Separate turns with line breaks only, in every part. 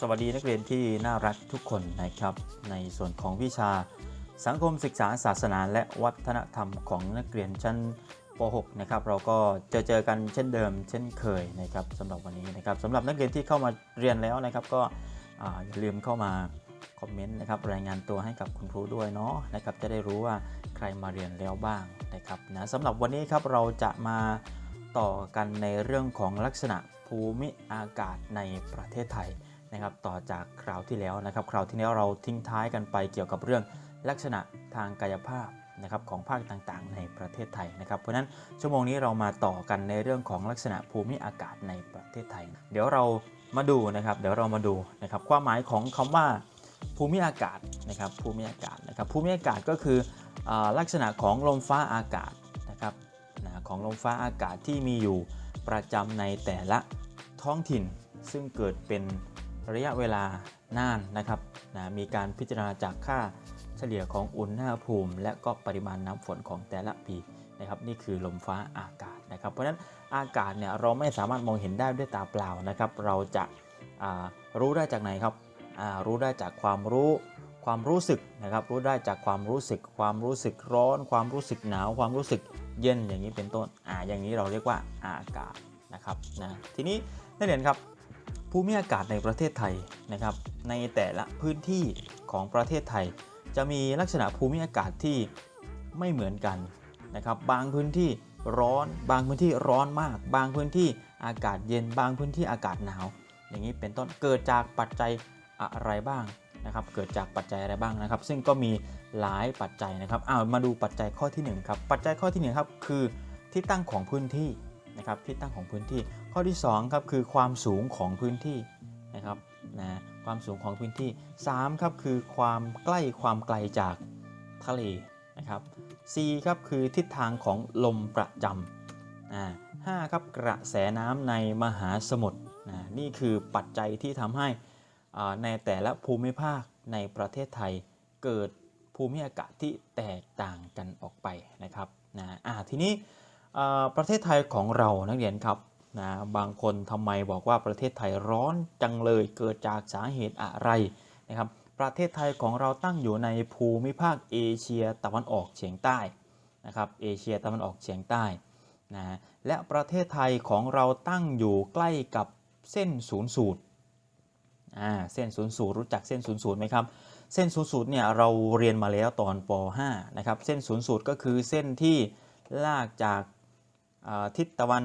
สวัสดีนักเรียนที่น่ารักทุกคนนะครับ ในส่วนของวิชาสังคมศึกษาศาสนา และวัฒนธรรมของนักเรียนชั้นป .6 นะครับเราก็เจอเจอกันเช่นเดิม เช่นเคยนะครับสำหรับวันนี้นะครับสำหรับนักเรียนที่เข้ามาเรียนแล้วนะครับก็ออย่าลืมเข้ามาคอมเมนต์นะครับรายงานตัวให้กับคุณครูด้วยเนาะนะครับจะได้รู้ว่าใครมาเรียนแล้วบ้างนะครับนะสำหรับวันนี้ครับเราจะมาต่อกันในเรื่องของลักษณะภูมิอากาศในประเทศไทย นะครับต่อจากคราวที่แล้วนะครับ คราวที่แล้วเราทิ้งท้ายกันไปเกี่ยวกับเรื่องลักษณะทางกายภาพนะครับของภาคต่างๆ ในประเทศไทยนะครับ เพราะฉะนั้นชั่วโมงนี้เรามาต่อกันในเรื่องของลักษณะภูมิอากาศในประเทศไทย เดี๋ยวเรามาดูนะครับเดี๋ยวเรามาดูนะครับความหมายของคำว่าภูมิอากาศนะครับภูมิอากาศนะครับภูมิอากาศก็คืออลักษณะของลมฟ้าอากาศนะครับนะของลมฟ้าอากาศที่มีอยู่ประจำในแต่ละท้องถิ่นซึ่งเกิดเป็น ระยะเวลานานนะครับนะมีการพิจารณาจากค่าเฉลี่ยของอุณหภูมิ และก็ปริมาณน้ำฝนของแต่ละปีนะครับนี่คือลมฟ้าอากาศนะครับ เพราะฉะนั้นอากาศเนี่ยเราไม่สามารถมองเห็นได้ด้วยตาเปล่านะครับ เราจะอ่ารู้ได้จากไหนครับอ่ารู้ได้จากความรู้ความรู้สึกนะครับรู้ได้จากความรู้สึก ความรู้สึกร้อน ความรู้สึกหนาว ความรู้สึกเย็นอย่างนี้เป็นต้นอ่าอย่างนี้เราเรียกว่าอากาศนะครับนะทีนี้นักเรียนครับ ภูมิอากาศในประเทศไทยนะครับ ในแต่ละพื้นที่ของประเทศไทย จะมีลักษณะภูมิอากาศที่ไม่เหมือนกันนะครับ บางพื้นที่ร้อน บางพื้นที่ร้อนมาก บางพื้นที่อากาศเย็น บางพื้นที่อากาศหนาว อย่างนี้เป็นต้นเกิดจากปัจจัยอะไรบ้างนะครับ เกิดจากปัจจัยอะไรบ้างนะครับ ซึ่งก็มีหลายปัจจัยนะครับอ้าวมาดูปัจจัยข้อที่หนึ่งครับ ปัจจัยข้อที่หนึ่งครับคือที่ตั้งของพื้นที่ นะครับที่ตั้งของพื้นที่ ข้อที่2ครับคือความสูงของพื้นที่นะครับนะความสูงของพื้นที่ 3 ครับคือความใกล้ความไกลจากทะเลนะครับ4ครับคือทิศทางของลมประจำอ่าห้าครับกระแสน้ำในมหาสมุทรนะนี่คือปัจจัยที่ทำให้อ่าในแต่ละภูมิภาคในประเทศไทยเกิดภูมิอากาศที่แตกต่างกันออกไปนะครับนะอ่าทีนี้ ประเทศไทยของเรานักเรียนครับนะบางคนทำไมบอกว่าประเทศไทยร้อนจังเลยเกิดจากสาเหตุอะไรนะครับประเทศไทยของเราตั้งอยู่ในภูมิภาคเอเชียตะวันออกเฉียงใต้นะครับเอเชียตะวันออกเฉียงใต้นะและประเทศไทยของเราตั้งอยู่ใกล้กับเส้นศูนย์สูตรอ่าเส้นศูนย์สูตรรู้จักเส้นศูนย์สูตรไหมครับเส้นศูนย์สูตรเนี่ยเราเรียนมาแล้วตอนป .5 นะครับเส้นศูนย์สูตรก็คือเส้นที่ลากจาก ทิศตะวัน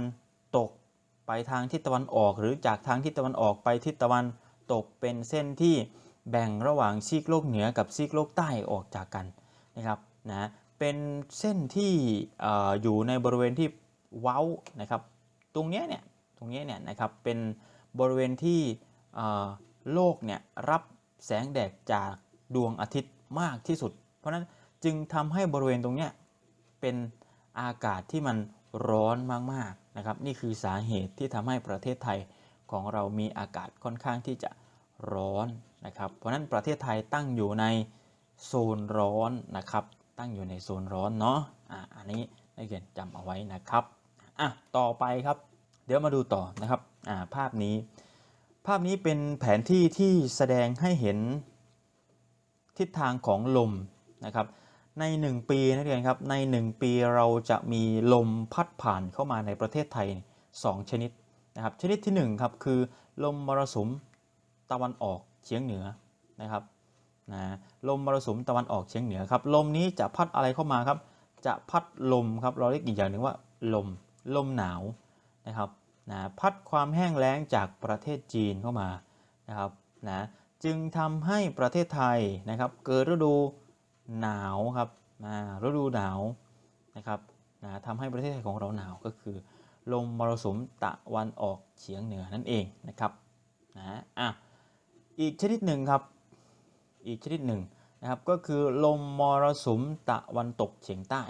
ตกไปทางทิศตะวันออก หรือจากทางทิศตะวันออกไปทิศตะวันตกเป็นเส้นที่แบ่งระหว่างซีกโลกเหนือกับซีกโลกใต้ออกจากกันนะครับนะเป็นเส้นที่ออยู่ในบริเวณที่เว้านะครับตรงนี้เนี่ยตรงนี้เนี่ยนะครับเป็นบริเวณที่โลกเนี่ยรับแสงแดดจากดวงอาทิตย์มากที่สุด เพราะนั้นจึงทำให้บริเวณตรงนี้เป็นอากาศที่มัน ร้อนมากๆนะครับ นี่คือสาเหตุที่ทำให้ประเทศไทยของเรามีอากาศค่อนข้างที่จะร้อนนะครับ เพราะฉะนั้นประเทศไทยตั้งอยู่ในโซนร้อนนะครับ ตั้งอยู่ในโซนร้อนเนาะอะอันนี้นักเรียนจำเอาไว้นะครับอะต่อไปครับ เดี๋ยวมาดูต่อนะครับอ่าภาพนี้ ภาพนี้เป็นแผนที่ที่แสดงให้เห็นทิศทางของลมนะครับ ใน 1 ปีนักเรียนครับใน 1 ปีเราจะมีลมพัดผ่านเข้ามาในประเทศไทย 2 ชนิดนะครับชนิดที่1ครับคือลมมรสุมตะวันออกเฉียงเหนือนะครับนะลมมรสุมตะวันออกเฉียงเหนือครับลมนี้จะพัดอะไรเข้ามาครับ จะพัดลมครับเราเรียกอีกอย่างหนึ่งว่าลมลมหนาวนะครับนะพัดความแห้งแล้งจากประเทศจีนเข้ามานะครับนะจึงทำให้ประเทศไทยนะครับเกิดฤดู หนาวครับฤดูหนาวนะครับนะทำให้ประเทศไทยของเราหนาวก็คือ ลมมรสุมตะวันออกเฉียงเหนือนั่นเองนะครับนะอะอีกชนิดหนึ่งครับอีกชนิดหนึ่งนะครับก็คือลมมรสุมตะวันตกเฉียงใต้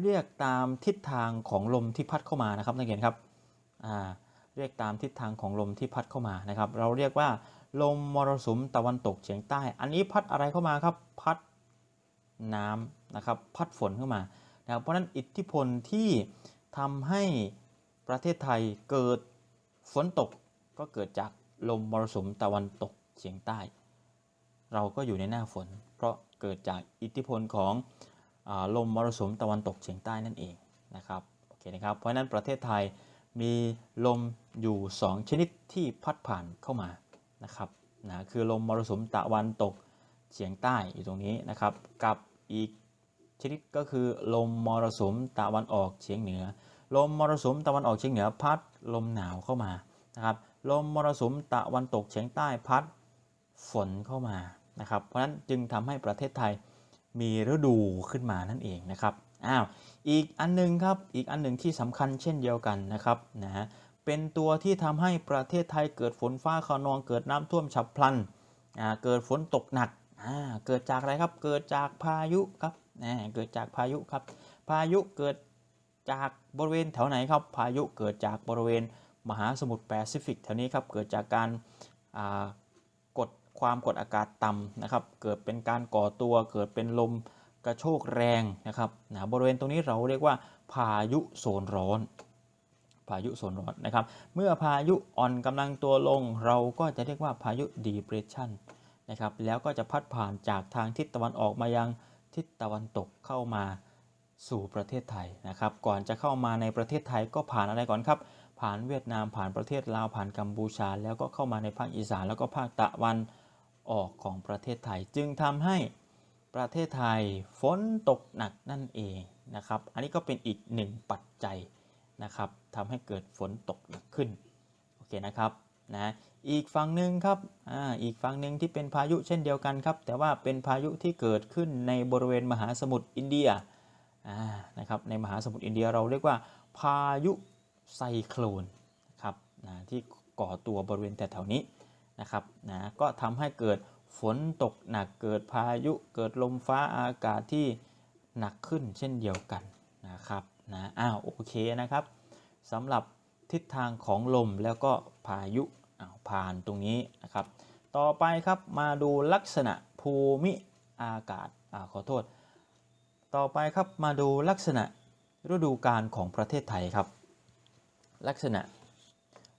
เรียกตามทิศทางของลมที่พัดเข้ามานะครับนักเรียนครับอ่าเรียกตามทิศทางของลมที่พัดเข้ามานะครับ เราเรียกว่าลมมรสุมตะวันตกเฉียงใต้ อันนี้พัดอะไรเข้ามาครับ พัด น้ำนะครับพัดฝนเข้ามานะครับเพราะนั้นอิทธิพลที่ทำให้ประเทศไทยเกิดฝนตกก็เกิดจากลมมรสุมตะวันตกเฉียงใต้ เราก็อยู่ในหน้าฝน เพราะเกิดจากอิทธิพลของอลมมรสุมตะวันตกเฉียงใต้นั่นเองนะครับโอเคนะครับเพราะฉะนั้นประเทศไทยมีลมอยู่ 2 ชนิดที่พัดผ่านเข้ามานะครับนะคือลมมรสุมตะวันตกเฉียงใต้อยู่ตรงนี้นะครับกับ อีกชนิดก็คือลมมรสุมตะวันออกเฉียงเหนือ ลมมรสุมตะวันออกเฉียงเหนือพัดลมหนาวเข้ามานะครับลมมรสุมตะวันตกเฉียงใต้พัดฝนเข้ามานะครับ เพราะฉะนั้นจึงทำให้ประเทศไทยมีฤดูขึ้นมานั่นเองนะครับอ้าวอีกอันหนึงครับอีกอันหนึ่งที่สำคัญเช่นเดียวกันนะครับนะฮะเป็นตัวที่ทำให้ประเทศไทยเกิดฝนฟ้าขนองเกิดน้ำท่วมฉับพลันเกิดฝนตกหนัก อ่าเกิดจากอะไรครับ เกิดจากพายุครับนะเกิดจากพายุครับ พายุเกิดจากบริเวณแถวไหนครับ พายุเกิดจากบริเวณมหาสมุทรแปซิฟิกแถวนี้ครับ เกิดจากการอ่ากดความกดอากาศต่ำนะครับ เกิดเป็นการก่อตัว เกิดเป็นลมกระโชกแรงนะครับนะบริเวณตรงนี้เราเรียกว่า พายุโซนร้อน พายุโซนร้อนนะครับ เมื่อพายุอ่อนกำลังตัวลง เราก็จะเรียกว่าพายุ depression น นะครับ แล้วก็จะพัดผ่านจากทางทิศตะวันออกมายังทิศตะวันตกเข้ามาสู่ประเทศไทยนะครับ ก่อนจะเข้ามาในประเทศไทยก็ผ่านอะไรก่อนครับ ผ่านเวียดนามผ่านประเทศลาวผ่านกัมพูชา แล้วก็เข้ามาในภาคอีสานแล้วก็ภาคตะวันออกของประเทศไทย จึงทำให้ประเทศไทยฝนตกหนักนั่นเองนะครับ อันนี้ก็เป็นอีกหนึ่งปัจจัยนะครับทำให้เกิดฝนตกหนักขึ้น โอเคนะครับ นะอีกฝั่งหนึ่งครับอ่าอีกฝั่งหนึ่งที่เป็นพายุเช่นเดียวกันครับ แต่ว่าเป็นพายุที่เกิดขึ้นในบริเวณมหาสมุทรอินเดียอ่านะครับในมหาสมุทรอินเดียเราเรียกว่าพายุไซโคลนครับนะที่ก่อตัวบริเวณแถวๆนี้นะครับนะก็ทำให้เกิดฝนตกหนักเกิดพายุเกิดลมฟ้าอากาศที่หนักขึ้นเช่นเดียวกันนะครับนะอ้าวโอเคนะครับสำหรับทิศทางของลมแล้วก็พายุ อ้าวผ่านตรงนี้นะครับ ต่อไปครับมาดูลักษณะภูมิอากาศอาขอโทษ ต่อไปครับมาดูลักษณะฤดูกาลของประเทศไทยครับ ลักษณะ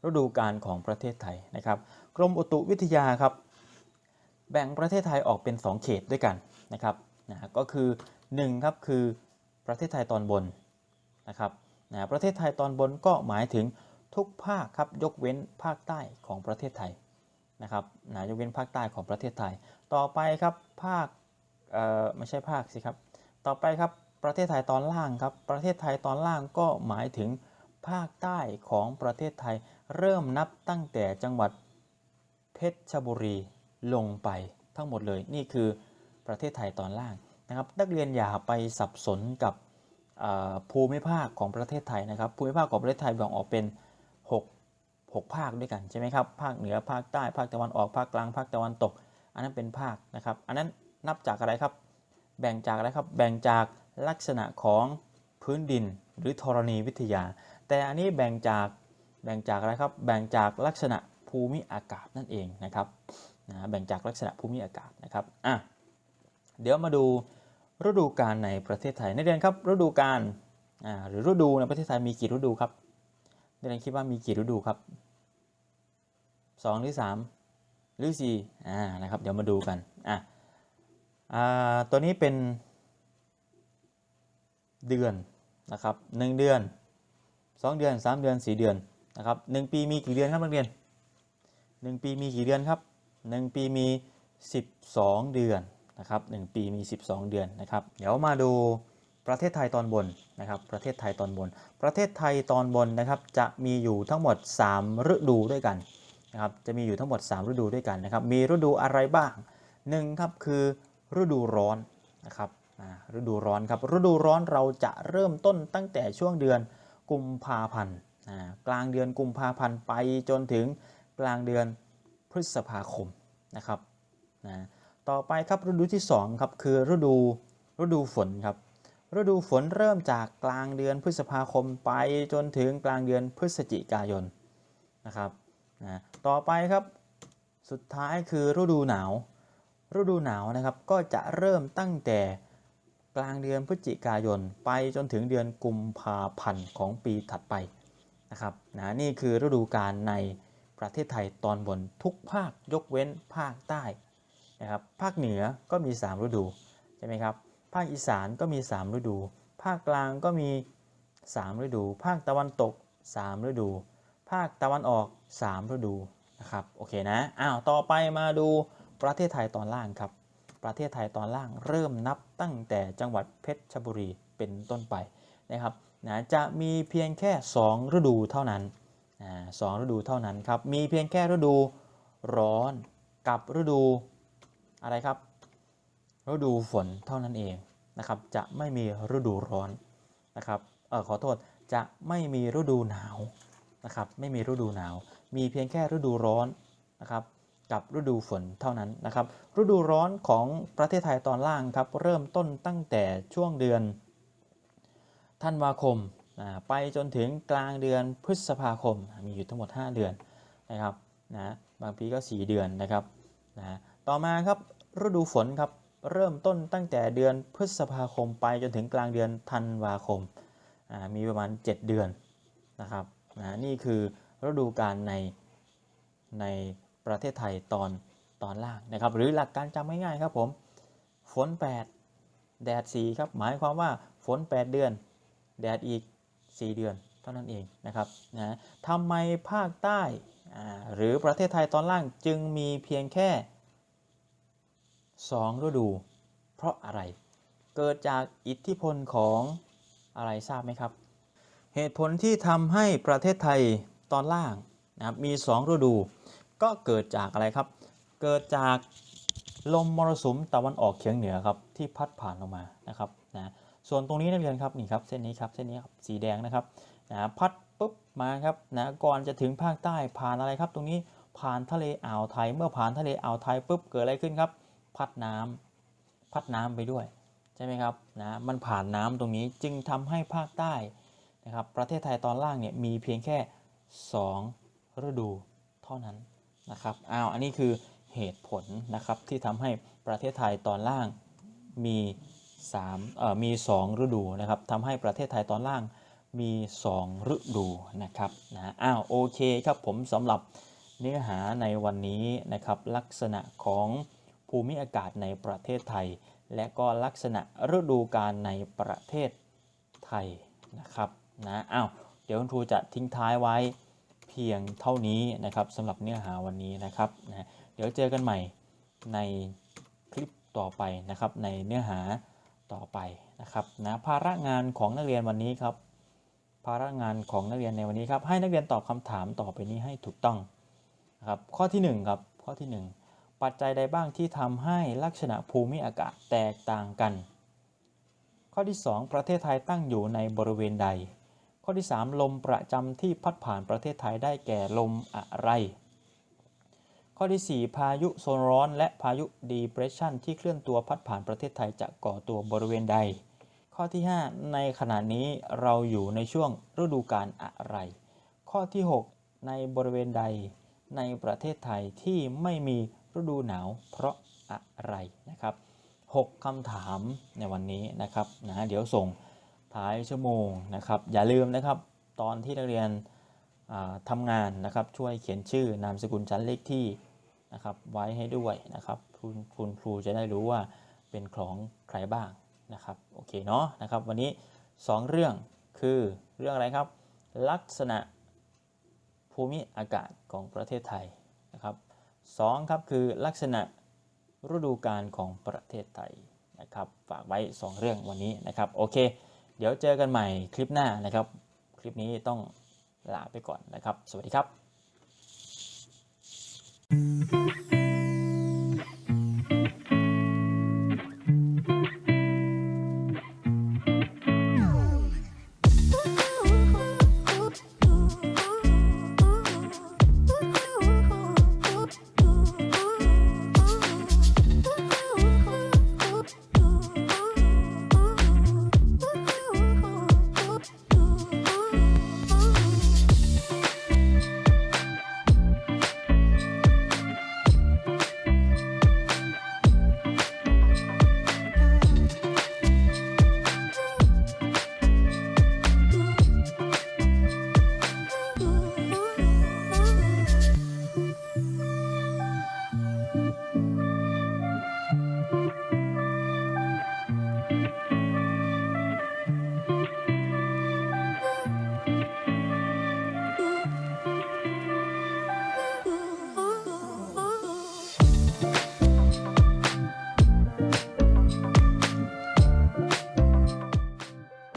ฤดูกาลของประเทศไทยนะครับ กรมอุตุวิทยาครับ แบ่งประเทศไทยออกเป็น 2 เขตด้วยกันนะครับนะก็คือ1ครับคือประเทศไทยตอนบนนะครับนะประเทศไทยตอนบนก็หมายถึง ทุกภาคครับยกเว้นภาคใต้ของประเทศไทยนะครับนะยกเว้นภาคใต้ของประเทศไทย ต่อไปครับภาคเอ่อไม่ใช่ภาคสิครับ ต่อไปครับประเทศไทยตอนล่างครับ ประเทศไทยตอนล่างก็หมายถึงภาคใต้ของประเทศไทย เริ่มนับตั้งแต่จังหวัดเพชรบุรีลงไปทั้งหมดเลยนี่คือประเทศไทยตอนล่างนะครับ นักเรียนอย่าไปสับสนกับภูมิภาคของประเทศไทยนะครับ ภูมิภาคของประเทศไทยแบ่งออกเป็น 6 6 ภาคด้วยกันใช่ไหมครับ ภาคเหนือภาคใต้ภาคตะวันออกภาคกลางภาคตะวันตก อันนั้นเป็นภาคนะครับ อันนั้นนับจากอะไรครับ แบ่งจากอะไรครับ แบ่งจากลักษณะของพื้นดินหรือธรณีวิทยา แต่อันนี้แบ่งจากแบ่งจากอะไรครับ แบ่งจากลักษณะภูมิอากาศนั่นเองนะครับนะแบ่งจากลักษณะภูมิอากาศนะครับอะเดี๋ยวมาดูฤดูกาลในประเทศไทยนักเรียนครับฤดูกาลอ่าหรือฤดูในประเทศไทยมีกี่ฤดูครับ เรียนคิดว่ามีกี่ฤดูครับสองหรือสามหรือสี่อ่านะครับเดี๋ยวมาดูกันอะอ่าตัวนี้เป็นเดือนนะครับหนึ่งเดือนสองเดือนสามเดือนสี่เดือนนะครับหนึ่งปีมีกี่เดือนครับนักเรียนหนึ่งปีมีกี่เดือนครับหนึ่งปีมี 12 เดือนนะครับหนึ่งปีมี 12 เดือนนะครับ เดี๋ยวมาดู ประเทศไทยตอนบนนะครับประเทศไทยตอนบน ประเทศไทยตอนบนนะครับจะมีอยู่ทั้งหมด 3 ฤดูด้วยกันนะครับจะมีอยู่ทั้งหมด 3 ฤดูด้วยกันนะครับมีฤดูอะไรบ้างหนึ่งครับคือฤดูร้อนนะครับฤดูร้อนครับฤดูร้อนเราจะเริ่มต้นตั้งแต่ช่วงเดือนกุมภาพันธ์กลางเดือนกุมภาพันธ์ไปจนถึงกลางเดือนพฤษภาคมนะครับนะต่อไปครับฤดูที่2ครับคือฤดูฤดูฝนครับ ฤดูฝนเริ่มจากกลางเดือนพฤษภาคมไปจนถึงกลางเดือนพฤศจิกายนนะครับนะต่อไปครับสุดท้ายคือฤดูหนาว ฤดูหนาวนะครับก็จะเริ่มตั้งแต่กลางเดือนพฤศจิกายน ไปจนถึงเดือนกุมภาพันธ์ของปีถัดไปนะครับนะนี่คือฤดูกาลในประเทศไทยตอนบนทุกภาคยกเว้นภาคใต้นะครับภาคเหนือก็มี 3 ฤดูใช่ไหมครับ ภาคอีสานก็มี 3 ฤดู ภาคกลางก็มี 3 ฤดู ภาคตะวันตก 3 ฤดู ภาคตะวันออก 3 ฤดูนะครับโอเคนะอ้าวต่อไปมาดูประเทศไทยตอนล่างครับ ประเทศไทยตอนล่างเริ่มนับตั้งแต่จังหวัดเพชรบุรีเป็นต้นไปนะครับนะจะมีเพียงแค่ 2 ฤดูเท่านั้นอ่าสองฤดูเท่านั้นครับมีเพียงแค่ฤดูร้อนกับฤดูอะไรครับ ฤดูฝนเท่านั้นเองนะครับ จะไม่มีฤดูร้อนนะครับเออขอโทษจะไม่มีฤดูหนาวนะครับ ไม่มีฤดูหนาว มีเพียงแค่ฤดูร้อนนะครับ กับฤดูฝนเท่านั้นนะครับ ฤดูร้อนของประเทศไทยตอนล่างครับ เริ่มต้นตั้งแต่ช่วงเดือนธันวาคมไปจนถึงกลางเดือนพฤษภาคม มีอยู่ทั้งหมด 5 เดือนนะครับนะบางปีก็ 4 เดือนนะครับนะต่อมาครับฤดูฝนครับ เริ่มต้นตั้งแต่เดือนพฤษภาคมไปจนถึงกลางเดือนธันวาคมอ่ามีประมาณ 7 เดือนนะครับนี่คือฤดูกาลในในประเทศไทยตอนตอนล่างนะครับ หรือหลักการจำง่ายๆครับผม ฝน 8 แดด 4 ครับ หมายความว่าฝน 8 เดือน แดดอีก 4 เดือน เท่านั้นเองนะครับนะทำไมภาคใต้อ่าหรือประเทศไทยตอนล่างจึงมีเพียงแค่ 2 ฤดู เพราะอะไร เกิดจากอิทธิพลของอะไรทราบไหมครับ เหตุผลที่ทำให้ประเทศไทยตอนล่างนะครับมี 2 ฤดู ก็เกิดจากอะไรครับ เกิดจากลมมรสุมตะวันออกเฉียงเหนือครับที่พัดผ่านลงมานะครับนะส่วนตรงนี้นักเรียนครับนี่ครับเส้นนี้ครับเส้นนี้ครับสีแดงนะครับนะพัดปุ๊บมาครับนะก่อนจะถึงภาคใต้ผ่านอะไรครับ ตรงนี้ผ่านทะเลอ่าวไทยเมื่อผ่านทะเลอ่าวไทยปุ๊บเกิดอะไรขึ้นครับ พัดน้ำพัดน้ำไปด้วยใช่ไหมครับนะมันผ่านน้ำตรงนี้จึงทำให้ภาคใต้นะครับประเทศไทยตอนล่างเนี่ยมีเพียงแค่ 2 ฤดูเท่านั้นนะครับอ้าวอันนี้คือเหตุผลนะครับที่ทำให้ประเทศไทยตอนล่างมี3เอ่อมี 2 ฤดูนะครับทำให้ประเทศไทยตอนล่างมี 2 ฤดูนะครับนะอ้าวโอเคครับผมสำหรับเนื้อหาในวันนี้นะครับลักษณะของ ภูมิอากาศในประเทศไทย และก็ลักษณะฤดูกาลในประเทศไทยนะครับนะอ้าวเดี๋ยวคุณครูจะทิ้งท้ายไว้เพียงเท่านี้นะครับสำหรับเนื้อหาวันนี้นะครับนะเดี๋ยวเจอกันใหม่ในคลิปต่อไปนะครับในเนื้อหาต่อไปนะครับนะภาระงานของนักเรียนวันนี้ครับ ภาระงานของนักเรียนในวันนี้ครับให้นักเรียนตอบคำถามต่อไปนี้ให้ถูกต้องนะครับข้อที่หนึ่งครับข้อที่หนึ่ง ปัจจัยใดบ้างที่ทำให้ลักษณะภูมิอากาศแตกต่างกัน ข้อที่ 2 ประเทศไทยตั้งอยู่ในบริเวณใด ข้อที่ 3 ลมประจำที่พัดผ่านประเทศไทยได้แก่ลมอะไร ข้อที่ 4 พายุโซนร้อนและพายุ depression ที่เคลื่อนตัวพัดผ่านประเทศไทยจะก่อตัวบริเวณใด ข้อที่ 5 ในขณะนี้เราอยู่ในช่วงฤดูกาลอะไร ข้อที่ 6 ในบริเวณใดในประเทศไทยที่ไม่มี ฤดูหนาวเพราะอะไรนะครับ 6คำถามในวันนี้นะครับนะเดี๋ยวส่งท้ายชั่วโมงนะครับ อย่าลืมนะครับตอนที่นักเรียนอ่าทำงานนะครับช่วยเขียนชื่อนามสกุลชั้นเลขที่นะครับไว้ให้ด้วยนะครับคุณคุณครูจะได้รู้ว่าเป็นของใครบ้างนะครับโอเคเนาะนะครับวันนี้ 2 เรื่องคือเรื่องอะไรครับ ลักษณะภูมิอากาศของประเทศไทยนะครับ สองครับคือลักษณะฤดูกาลของประเทศไทยนะครับฝากไว้ 2 เรื่องวันนี้นะครับโอเค เดี๋ยวเจอกันใหม่คลิปหน้านะครับ คลิปนี้ต้องลาไปก่อนนะครับ สวัสดีครับ